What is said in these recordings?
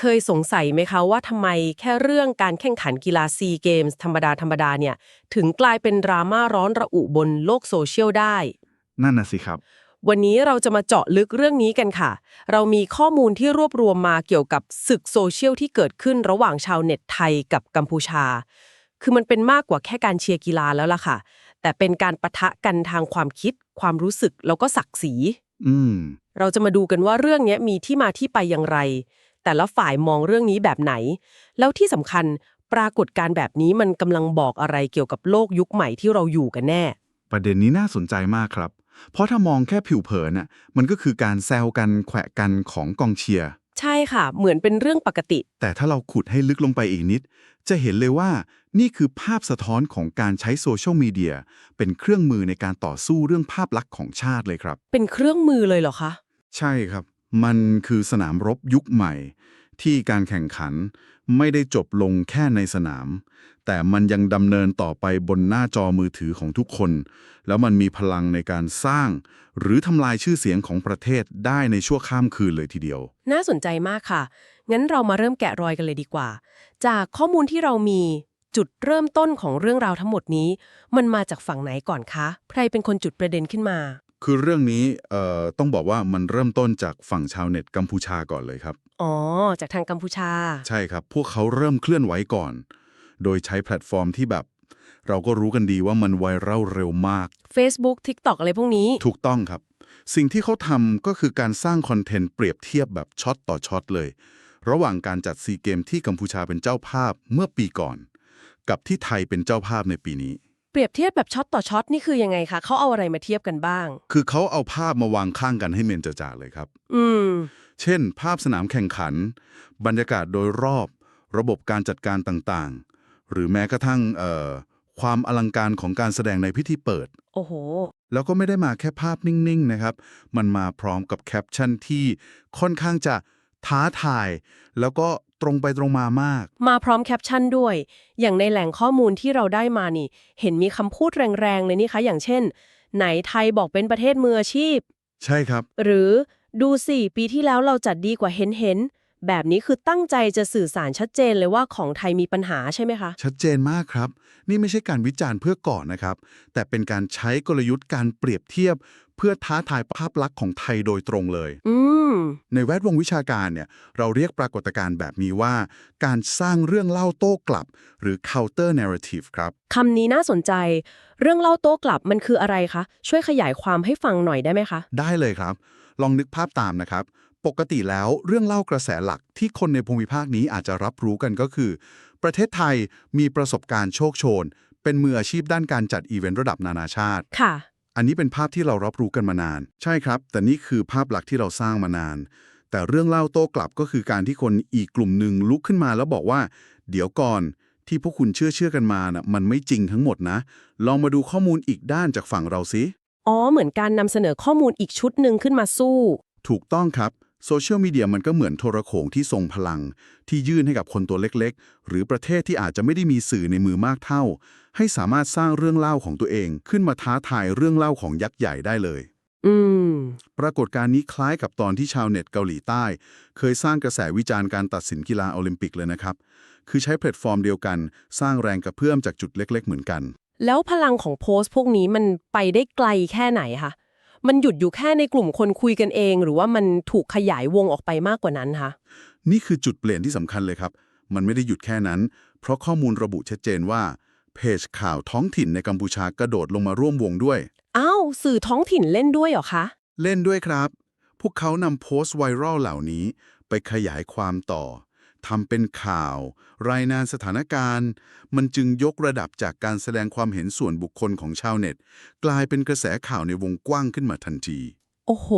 เคยสงสัยไหมคะว่าทำไมแค่เรื่องการแข่งขันกีฬาซีเกมส์ธรรมดาธรรมดาเนี่ย ถึงกลายเป็นดราม่าร้อนระอุบนโลกโซเชียลได้ นั่นน่ะสิครับ วันนี้เราจะมาเจาะลึกเรื่องนี้กันค่ะ เรามีข้อมูลที่รวบรวมมาเกี่ยวกับศึกโซเชียลที่เกิดขึ้นระหว่างชาวเน็ตไทยกับกัมพูชา คือมันเป็นมากกว่าแค่การเชียร์กีฬาแล้วล่ะค่ะ แต่เป็นการปะทะกันทางความคิด ความรู้สึกแล้วก็ศักดิ์ศรี อืม เราจะมาดูกันว่าเรื่องนี้มีที่มาที่ไปอย่างไร แต่ละฝ่ายมองเรื่องนี้แบบไหน แล้วที่สำคัญปรากฏการณ์แบบนี้มันกำลังบอกอะไรเกี่ยวกับโลกยุคใหม่ที่เราอยู่กันแน่ ประเด็นนี้น่าสนใจมากครับ เพราะถ้ามองแค่ผิวเผินน่ะมันก็คือการแซวกันแขวะกันของกองเชียร์ใช่ค่ะ เหมือนเป็นเรื่องปกติ แต่ถ้าเราขุดให้ลึกลงไปอีกนิด จะเห็นเลยว่านี่คือภาพสะท้อนของการใช้โซเชียลมีเดียเป็นเครื่องมือในการต่อสู้เรื่องภาพลักษณ์ของชาติเลยครับ เป็นเครื่องมือเลยเหรอคะ ใช่ครับ มันคือสนามรบยุคใหม่ ที่การแข่งขันไม่ได้จบลงแค่ในสนาม แต่มันยังดำเนินต่อไปบนหน้าจอมือถือของทุกคน แล้วมันมีพลังในการสร้าง หรือทำลายชื่อเสียงของประเทศได้ในชั่วข้ามคืนเลยทีเดียว น่าสนใจมากค่ะ งั้นเรามาเริ่มแกะรอยกันเลยดีกว่า จากข้อมูลที่เรามีจุดเริ่มต้นของเรื่องราวทั้งหมดนี้ มันมาจากฝั่งไหนก่อนคะ ใครเป็นคนจุดประเด็นขึ้นมา คือเรื่องนี้เอ่อต้องบอกว่ามันเริ่มต้นจากฝั่งชาวเน็ตกัมพูชาก่อนเลยครับ อ๋อ จากทางกัมพูชา ใช่ครับ พวกเขาเริ่มเคลื่อนไหวก่อน โดยใช้แพลตฟอร์มที่แบบ เราก็รู้กันดีว่ามันไวรัลเร็วมาก Facebook TikTok อะไรพวกนี้ ถูกต้องครับ สิ่งที่เขาทำก็คือการสร้างคอนเทนต์เปรียบเทียบแบบช็อตต่อช็อตเลย ระหว่างการจัดซีเกมที่กัมพูชาเป็นเจ้าภาพเมื่อปีก่อน กับที่ไทยเป็นเจ้าภาพในปีนี้ เปรียบเทียบแบบช็อตต่อช็อตนี่คือยังไงคะเขาเอาอะไรมาเทียบกันบ้าง คือเขาเอาภาพมาวางข้างกันให้เมนจะจ่าเลยครับ อืม เช่น ภาพสนามแข่งขัน บรรยากาศโดยรอบ ระบบการจัดการต่างๆ หรือแม้กระทั่งเอ่อความอลังการของการแสดงในพิธีเปิด โอ้โห แล้วก็ไม่ได้มาแค่ภาพนิ่งๆนะครับ มันมาพร้อมกับแคปชั่นที่ค่อนข้างจะท้าทาย แล้วก็ ตรงไปตรงมามาก มาพร้อมแคปชั่นด้วย อย่างในแหล่งข้อมูลที่เราได้มานี่ เห็นมีคำพูดแรงๆเลยนี่คะ อย่างเช่น ไหนไทยบอกเป็นประเทศมืออาชีพ ใช่ครับ หรือดูสิปีที่แล้วเราจัดดีกว่าเห็นเห็นๆแบบนี้คือตั้งใจจะสื่อสารชัดเจนเลยว่าของไทยมีปัญหาใช่ไหมคะ ชัดเจนมากครับ นี่ไม่ใช่การวิจารณ์เพื่อก่อนนะครับ แต่เป็นการใช้กลยุทธ์การเปรียบเทียบ เพื่อท้าทายภาพลักษณ์ของไทยโดยตรงเลย อืม ในแวดวงวิชาการเนี่ยเราเรียกปรากฏการณ์แบบนี้ว่า การสร้างเรื่องเล่าโต้กลับ หรือ counter narrative ครับ คำนี้น่าสนใจ เรื่องเล่าโต้กลับมันคืออะไรคะ ช่วยขยายความให้ฟังหน่อยได้ไหมคะ ได้เลยครับ ลองนึกภาพตามนะครับ ปกติแล้วเรื่องเล่ากระแสหลักที่คนในภูมิภาคนี้อาจจะรับรู้กันก็คือ ประเทศไทยมีประสบการณ์โชคโชน เป็นมืออาชีพด้านการจัดอีเวนต์ระดับนานาชาติ ค่ะ อันนี้เป็นภาพที่เรารับรู้กันมานาน ใช่ครับ แต่นี่คือภาพหลักที่เราสร้างมานาน แต่เรื่องเล่าโต้กลับก็คือการที่คนอีกกลุ่มหนึ่งลุกขึ้นมาแล้วบอกว่า เดี๋ยวก่อนที่พวกคุณเชื่อเชื่อกันมานะ่ะมันไม่จริงทั้งหมดนะ ลองมาดูข้อมูลอีกด้านจากฝั่งเราสิอ๋อเหมือนการนำเสนอข้อมูลอีกชุดหนึ่งขึ้นมาสู้ ถูกต้องครับ โซเชียลมีเดียมันก็เหมือนโทรโขงที่ทรงพลัง ที่ยื่นให้กับคนตัวเล็กๆ หรือประเทศที่อาจจะไม่ได้มีสื่อในมือมากเท่า ให้สามารถสร้างเรื่องเล่าของตัวเอง ขึ้นมาท้าทายเรื่องเล่าของยักษ์ใหญ่ได้เลย อืม ปรากฏการณ์นี้คล้ายกับตอนที่ชาวเน็ตเกาหลีใต้ เคยสร้างกระแสวิจารณ์การตัดสินกีฬาโอลิมปิกเลยนะครับ คือใช้แพลตฟอร์มเดียวกัน สร้างแรงกระเพื่อมจากจุดเล็ก ๆ เหมือนกัน แล้วพลังของโพสต์พวกนี้มันไปได้ไกลแค่ไหนคะ มันหยุดอยู่แค่ในกลุ่มคนคุยกันเอง หรือว่ามันถูกขยายวงออกไปมากกว่านั้นคะนี่คือจุดเปลี่ยนที่สำคัญเลยครับ มันไม่ได้หยุดแค่นั้น เพราะข้อมูลระบุชัดเจนว่าเพจข่าวท้องถิ่นในกัมพูชากระโดดลงมาร่วมวงด้วยอ้าวสื่อท้องถิ่นเล่นด้วยเหรอคะเล่นด้วยครับ พวกเขานำโพสต์ไวรัลเหล่านี้ ไปขยายความต่อ ทำเป็นข่าว รายงานสถานการณ์ มันจึงยกระดับจากการแสดงความเห็นส่วนบุคคลของชาวเน็ต กลายเป็นกระแสข่าวในวงกว้างขึ้นมาทันที โอ้โห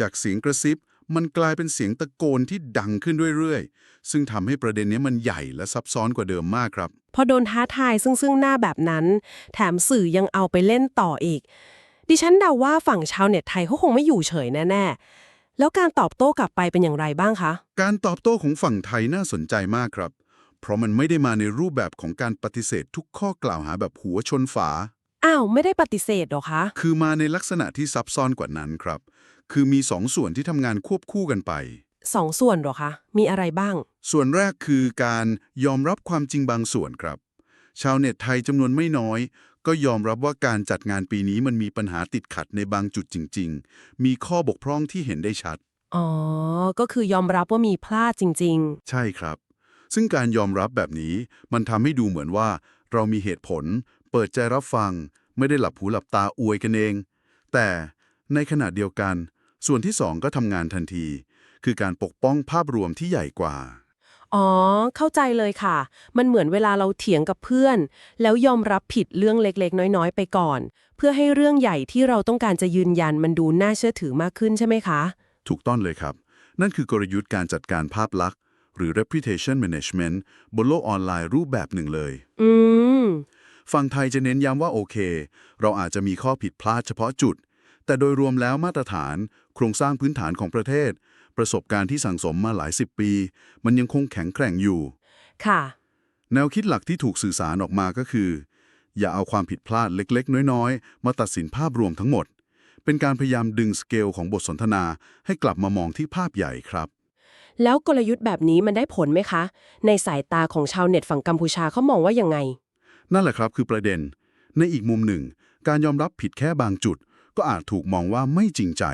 จากเสียงกระซิบ มันกลายเป็นเสียงตะโกนที่ดังขึ้นเรื่อยๆ ซึ่งทำให้ประเด็นนี้มันใหญ่และซับซ้อนกว่าเดิมมากครับ พอโดนท้าทายซึ่งซึ่งหน้าแบบนั้น แถมสื่อยังเอาไปเล่นต่ออีก ดิฉันเดาว่าฝั่งชาวเน็ตไทยเขาคงไม่อยู่เฉยแน่ๆ แล้วการตอบโต้กลับไปเป็นอย่างไรบ้างคะ การตอบโต้ของฝั่งไทยน่าสนใจมากครับ เพราะมันไม่ได้มาในรูปแบบของการปฏิเสธทุกข้อกล่าวหาแบบหัวชนฝา อ้าว ไม่ได้ปฏิเสธหรอคะ คือมาในลักษณะที่ซับซ้อนกว่านั้นครับ คือมีสองส่วนที่ทำงานควบคู่กันไป สองส่วนเหรอคะ มีอะไรบ้าง ส่วนแรกคือการยอมรับความจริงบางส่วนครับ ชาวเน็ตไทยจำนวนไม่น้อย ก็ยอมรับว่าการจัดงานปีนี้มันมีปัญหาติดขัดในบางจุดจริง ๆ มีข้อบกพร่องที่เห็นได้ชัด อ๋อ ก็คือยอมรับว่ามีพลาดจริง ใช่ครับ ซึ่งการยอมรับแบบนี้มันทำให้ดูเหมือนว่า เรามีเหตุผล เปิดใจรับฟัง ไม่ได้หลับหูหลับตาอวยกันเอง แต่ในขณะเดียวกัน ส่วนที่สองก็ทำงานทันที คือการปกป้องภาพรวมที่ใหญ่กว่าๆ อ๋อ เข้าใจเลยค่ะ มันเหมือนเวลาเราเถียงกับเพื่อน แล้วยอมรับผิดเรื่องเล็กๆ น้อยๆ ไปก่อน เพื่อให้เรื่องใหญ่ที่เราต้องการจะยืนยันมันดูน่าเชื่อถือมากขึ้นใช่ไหมคะ ถูกต้องเลยครับ นั่นคือกลยุทธ์การจัดการภาพลักษณ์ หรือ reputation management บนโลกออนไลน์รูปแบบหนึ่งเลย อืม ฝั่งไทยจะเน้นย้ำว่าโอเค เราอาจจะมีข้อผิดพลาดเฉพาะจุด แต่โดยรวมแล้วมาตรฐาน โครงสร้างพื้นฐานของประเทศ ประสบการณ์ที่สั่งสมมาหลายสิบปี มันยังคงแข็งแกร่งอยู่ ค่ะ แนวคิดหลักที่ถูกสื่อสารออกมาก็คือ อย่าเอาความผิดพลาดเล็กๆ น้อยๆ มาตัดสินภาพรวมทั้งหมด เป็นการพยายามดึงสเกลของบทสนทนาให้กลับมามองที่ภาพใหญ่ครับ แล้วกลยุทธ์แบบนี้มันได้ผลไหมคะ ในสายตาของชาวเน็ตฝั่งกัมพูชาเขามองว่ายังไง นั่นแหละครับคือประเด็น ในอีกมุมหนึ่ง การยอมรับผิดแค่บางจุด ก็อาจถูกมองว่าไม่จริงใจ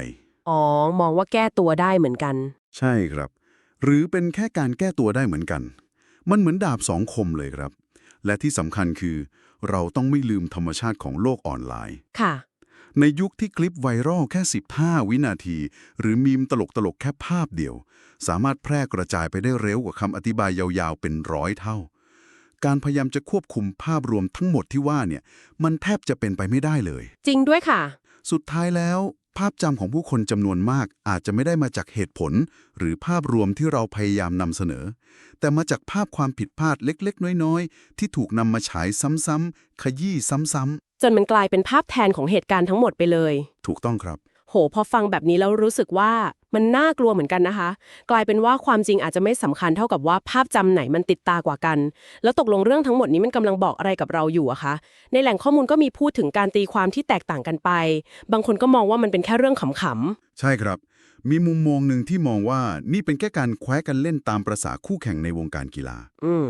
อ๋อ มองว่าแก้ตัวได้เหมือนกัน ใช่ครับ หรือเป็นแค่การแก้ตัวได้เหมือนกัน มันเหมือนดาบสองคมเลยครับ และที่สำคัญคือ เราต้องไม่ลืมธรรมชาติของโลกออนไลน์ ค่ะ ในยุคที่คลิปไวรัลแค่ 15 วินาที หรือมีมตลกๆแค่ภาพเดียว สามารถแพร่กระจายไปได้เร็วกว่าคำอธิบายยาวๆเป็นร้อยเท่า การพยายามจะควบคุมภาพรวมทั้งหมดที่ว่าเนี่ย มันแทบจะเป็นไปไม่ได้เลย จริงด้วยค่ะ สุดท้ายแล้ว ภาพจำของผู้คนจำนวนมากอาจจะไม่ได้มาจากเหตุผล หรือภาพรวมที่เราพยายามนำเสนอ แต่มาจากภาพความผิดพลาดเล็กๆ น้อยๆ ที่ถูกนำมาฉายซ้ำๆขยี้ซ้ำจนมันกลายเป็นภาพแทนของเหตุการณ์ทั้งหมดไปเลยๆถูกต้องครับ โห พอฟังแบบนี้แล้วรู้สึกว่ามันน่ากลัวเหมือนกันนะคะ กลายเป็นว่าความจริงอาจจะไม่สำคัญเท่ากับว่าภาพจำไหนมันติดตากว่ากัน แล้วตกลงเรื่องทั้งหมดนี้มันกำลังบอกอะไรกับเราอยู่อะคะ ในแหล่งข้อมูลก็มีพูดถึงการตีความที่แตกต่างกันไป บางคนก็มองว่ามันเป็นแค่เรื่องขำๆ ใช่ครับ มีมุมมองหนึ่งที่มองว่านี่เป็นแค่การแคว้กันเล่นตามประษาคู่แข่งในวงการกีฬา อืม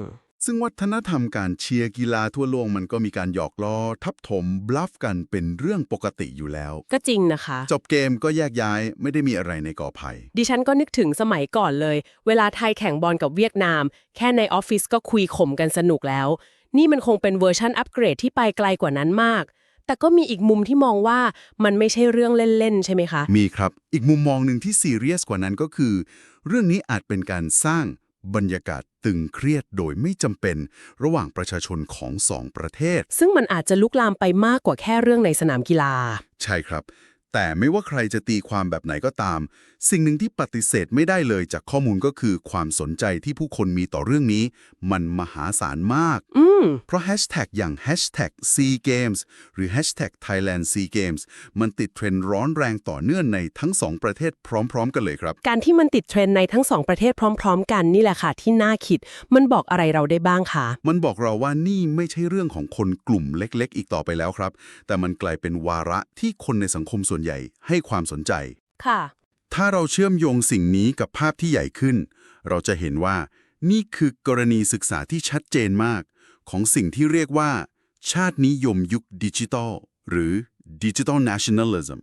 ซึ่งวัฒนธรรมการเชียร์กีฬาทั่วโลกมันก็มีการหยอกล้อ ทับถมบลัฟกันเป็นเรื่องปกติอยู่แล้ว ก็จริงนะคะ จบเกมก็แยกย้ายไม่ได้มีอะไรในกอไผ่ดิฉันก็นึกถึงสมัยก่อนเลย เวลาไทยแข่งบอลกับเวียดนาม แค่ในออฟฟิศก็คุยข่มกันสนุกแล้ว นี่มันคงเป็นเวอร์ชันอัปเกรดที่ไปไกลกว่านั้นมาก แต่ก็มีอีกมุมที่มองว่ามันไม่ใช่เรื่องเล่น ๆ ใช่ไหมคะ มีครับ อีกมุมมองหนึ่งที่ซีเรียสกว่านั้นก็คือ เรื่องนี้อาจเป็นการสร้าง บรรยากาศตึงเครียดโดยไม่จำเป็นระหว่างประชาชนของสองประเทศ ซึ่งมันอาจจะลุกลามไปมากกว่าแค่เรื่องในสนามกีฬา ใช่ครับ แต่ไม่ว่าใครจะตีความแบบไหนก็ตาม สิ่งหนึ่งที่ปฏิเสธไม่ได้เลยจากข้อมูลก็คือความสนใจที่ผู้คนมีต่อเรื่องนี้ มันมหาศาลมากอืมเพราะแฮชแท็กอย่าง hashtag #SeaGames หรือ hashtag #Thailand SeaGames มันติดเทรนด์ร้อนแรงต่อเนื่องในทั้งสองประเทศพร้อม ๆ กันเลยครับ การที่มันติดเทรนด์ในทั้งสองประเทศพร้อม ๆ กันนี่แหละค่ะที่น่าคิด มันบอกอะไรเราได้บ้างคะมันบอกเราว่านี่ไม่ใช่เรื่องของคนกลุ่มเล็ก ๆ อีกต่อไปแล้วครับ แต่มันกลายเป็นวาระที่คนในสังคมส่วนใหญ่ให้ความสนใจ ค่ะ ถ้าเราเชื่อมโยงสิ่งนี้กับภาพที่ใหญ่ขึ้น เราจะเห็นว่านี่คือกรณีศึกษาที่ชัดเจนมาก ของสิ่งที่เรียกว่า ชาตินิยมยุคดิจิทัลหรือ Digital Nationalism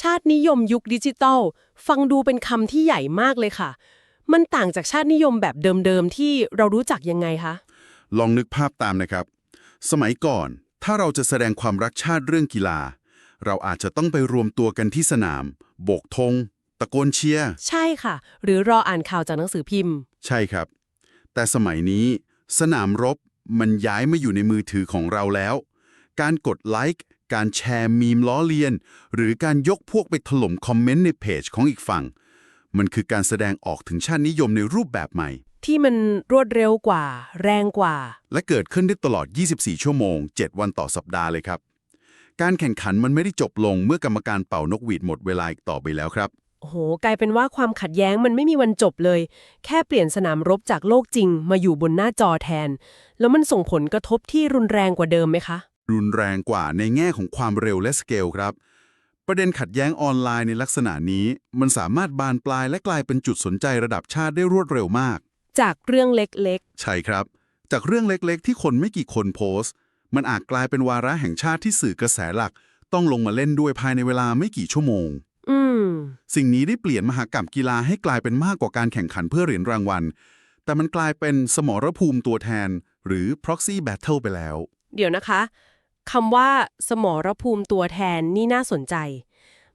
ชาตินิยมยุคดิจิตอลฟังดูเป็นคำที่ใหญ่มากเลยค่ะ มันต่างจากชาตินิยมแบบเดิมๆ ที่เรารู้จักยังไงคะ ลองนึกภาพตามนะครับ สมัยก่อนถ้าเราจะแสดงความรักชาติเรื่องกีฬา เราอาจจะต้องไปรวมตัวกันที่สนาม โบกธงตะโกนเชียร์ใช่ค่ะ หรือรออ่านข่าวจากหนังสือพิมพ์ ใช่ครับ แต่สมัยนี้ สนามรบมันย้ายมาอยู่ในมือถือของเราแล้ว การกดไลค์การแชร์มีมล้อเลียน หรือการยกพวกไปถล่มคอมเมนต์ในเพจของอีกฝั่ง มันคือการแสดงออกถึงชาตินิยมในรูปแบบใหม่ ที่มันรวดเร็วกว่า แรงกว่า และเกิดขึ้นได้ตลอด 24 ชั่วโมง 7 วันต่อสัปดาห์เลยครับ การแข่งขันมันไม่ได้จบลงเมื่อกรรมการเป่านกหวีดหมดเวลาอีกต่อไปแล้วครับ โอ้โห กลายเป็นว่าความขัดแย้งมันไม่มีวันจบเลย แค่เปลี่ยนสนามรบจากโลกจริงมาอยู่บนหน้าจอแทน แล้วมันส่งผลกระทบที่รุนแรงกว่าเดิมไหมคะ รุนแรงกว่าในแง่ของความเร็วและสเกลครับ ประเด็นขัดแย้งออนไลน์ในลักษณะนี้ มันสามารถบานปลายและกลายเป็นจุดสนใจระดับชาติได้รวดเร็วมาก จากเรื่องเล็กใช่ครับ จากเรื่องเล็กๆ ที่คนไม่กี่คนโพสต์ มันอาจกลายเป็นวาระแห่งชาติที่สื่อกระแสหลัก ต้องลงมาเล่นด้วยภายในเวลาไม่กี่ชั่วโมงๆอืม สิ่งนี้ได้เปลี่ยนมหากรรมกีฬาให้กลายเป็นมากกว่าการแข่งขันเพื่อเหรียญรางวัล แต่มันกลายเป็นสมรภูมิตัวแทน หรือ proxy battle ไปแล้ว เดี๋ยวนะคะคำว่าสมรภูมิตัวแทนนี่น่าสนใจ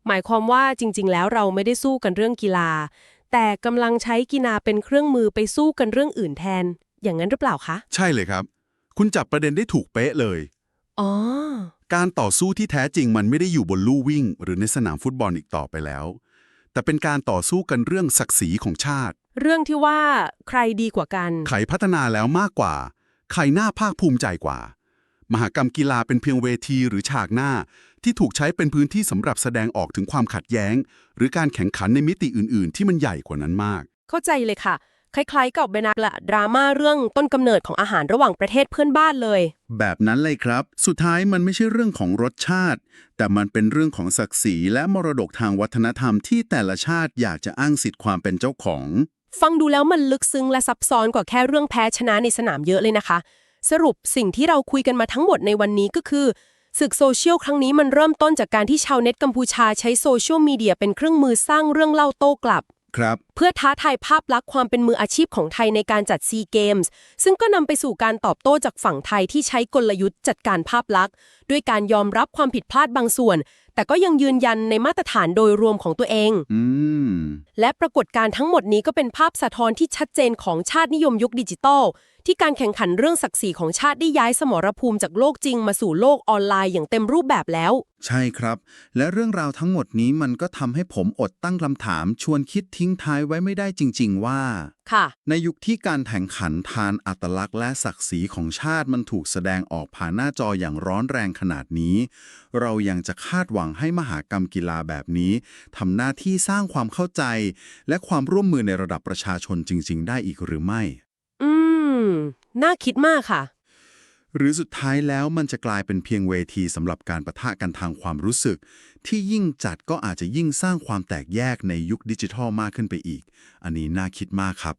หมายความว่าจริง ๆ แล้วเราไม่ได้สู้กันเรื่องกีฬา แต่กำลังใช้กีฬาเป็นเครื่องมือไปสู้กันเรื่องอื่นแทน อย่างนั้นหรือเปล่าคะ ใช่เลยครับ คุณจับประเด็นได้ถูกเป๊ะเลย อ๋อ การต่อสู้ที่แท้จริงมันไม่ได้อยู่บนลู่วิ่ง หรือในสนามฟุตบอลอีกต่อไปแล้ว แต่เป็นการต่อสู้กันเรื่องศักดิ์ศรีของชาติ เรื่องที่ว่าใครดีกว่ากัน ใครพัฒนาแล้วมากกว่า ใครน่าภาคภูมิใจกว่า มหากรรมกีฬาเป็นเพียงเวทีหรือฉากหน้า ที่ถูกใช้เป็นพื้นที่สำหรับแสดงออกถึงความขัดแย้ง หรือการแข่งขันในมิติอื่น ๆ ที่มันใหญ่กว่านั้นมาก เข้าใจเลยค่ะ คล้ายๆกับเบนักละดราม่าเรื่องต้นกำเนิดของอาหารระหว่างประเทศเพื่อนบ้านเลย แบบนั้นเลยครับ สุดท้ายมันไม่ใช่เรื่องของรสชาติ แต่มันเป็นเรื่องของศักดิ์ศรีและมรดกทางวัฒนธรรมที่แต่ละชาติอยากจะอ้างสิทธิ์ความเป็นเจ้าของ ฟังดูแล้วมันลึกซึ้งและซับซ้อนกว่าแค่เรื่องแพ้ชนะในสนามเยอะเลยนะคะ สรุปสิ่งที่เราคุยกันมาทั้งหมดในวันนี้ก็คือศึกโซเชียลครั้งนี้มันเริ่มต้นจากการที่ชาวเน็ตกัมพูชาใช้โซเชียลมีเดียเป็นเครื่องมือสร้างเรื่องเล่าโต้กลับ ครับเพื่อท้าทายภาพลักษณ์ความเป็นมืออาชีพของไทยในการจัดซีเกมส์ซึ่งก็นำไปสู่การตอบโต้จากฝั่งไทยที่ใช้กลยุทธ์จัดการภาพลักษณ์ ด้วยการยอมรับความผิดพลาดบางส่วน แต่ก็ยังยืนยันในมาตรฐานโดยรวมของตัวเองอและปรากฏการ์ทั้งหมดนี้ก็เป็นภาพสะท้อนที่ชัดเจนของชาตินิยมยุคดิจิตอลที่การแข่งขันเรื่องศักดิ์ศรีของชาติได้ย้ายสมรภูมิจากโลกจริงมาสู่โลกออนไลน์อย่างเต็มรูปแบบแล้ว ใช่ครับ และเรื่องราวทั้งหมดนี้มันก็ทำให้ผมอดตั้งคำถาม ชวนคิดทิ้งท้ายไว้ไม่ได้จริง ๆ ว่า ค่ะ ในยุคที่การแข่งขันทานอัตลักษณ์และศักดิ์ศรีของชาติมันถูกแสดงออกผ่านหน้าจออย่างร้อนแรงขนาดนี้ เรายังจะคาดหวังให้มหากรรมกีฬาแบบนี้ทำหน้าที่สร้างความเข้าใจ และความร่วมมือในระดับประชาชนจริง ๆ ได้อีกหรือไม่ อืม น่าคิดมากค่ะ หรือสุดท้ายแล้วมันจะกลายเป็นเพียงเวทีสำหรับการประทะกันทางความรู้สึก ที่ยิ่งจัดก็อาจจะยิ่งสร้างความแตกแยกในยุคดิจิทัลมากขึ้นไปอีก อันนี้น่าคิดมากครับ